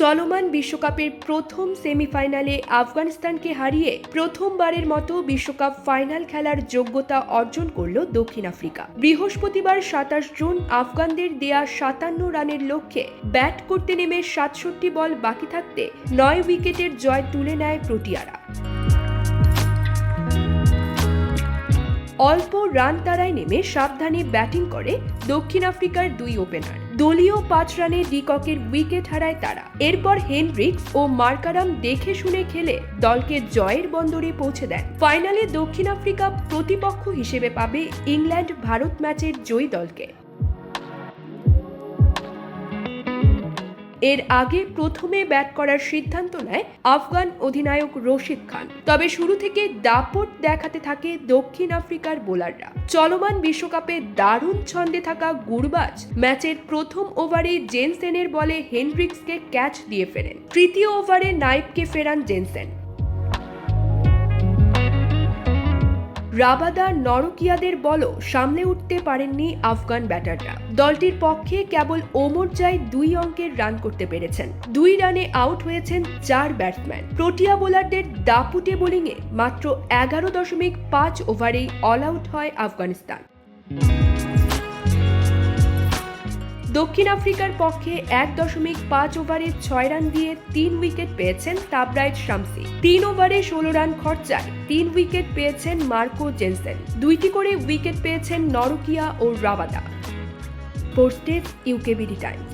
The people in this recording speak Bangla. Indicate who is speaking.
Speaker 1: চলমান বিশ্বকাপের প্রথম সেমিফাইনালে আফগানিস্তানকে হারিয়ে প্রথমবারের মতো বিশ্বকাপ ফাইনাল খেলার যোগ্যতা অর্জন করল দক্ষিণ আফ্রিকা। বৃহস্পতিবার সাতাশ জুন আফগানদের দেয়া সাতান্ন রানের লক্ষ্যে ব্যাট করতে নেমে সাতষট্টি বল বাকি থাকতে নয় উইকেটের জয় তুলে নেয় প্রোটিয়ারা। অল্প রান তারায় নেমে সাবধানে ব্যাটিং করে দক্ষিণ আফ্রিকার দুই ওপেনার। দলীয় পাঁচ রানে ডিককের উইকেট হারায় তারা। এরপর হেনরিক্স ও মার্কারাম দেখে শুনে খেলে দলকে জয়ের বন্দরে পৌঁছে দেন। ফাইনালে দক্ষিণ আফ্রিকা প্রতিপক্ষ হিসেবে পাবে ইংল্যান্ড ভারত ম্যাচের জয়ী দলকে। এর আগে প্রথমে ব্যাট করার সিদ্ধান্ত নেয় আফগান অধিনায়ক রশিদ খান। তবে শুরু থেকে দাপট দেখাতে থাকে দক্ষিণ আফ্রিকার বোলাররা। চলমান বিশ্বকাপে দারুণ ছন্দে থাকা গুরবাজ ম্যাচের প্রথম ওভারে জেনসেনের বলে হেনরিক্সকে ক্যাচ দিয়ে ফেরেন। তৃতীয় ওভারে নাইফকে ফেরান জেনসেন। রাবাদা নরকিয়াদের বলও সামলে উঠতে পারেননি আফগান ব্যাটাররা। দলটির পক্ষে কেবল ওমর জাই দুই অঙ্কের রান করতে পেরেছেন। দুই রানে আউট হয়েছেন চার ব্যাটসম্যান। প্রোটিয়া বোলারদের দাপুটে বোলিংয়ে মাত্র এগারো দশমিক পাঁচ ওভারেই অল আউট হয় আফগানিস্তান। দক্ষিণ আফ্রিকার পক্ষে এক দশমিক পাঁচ ওভারে ছয় রান দিয়ে তিন উইকেট পেয়েছেন তাবরাইট শামসি। তিন ওভারে ষোলো রান খরচায় তিন উইকেট পেয়েছেন মার্কো জেনসেন। দুইটি করে উইকেট পেয়েছেন নরকিয়া ও রাবাদা। Posted UKBD Times.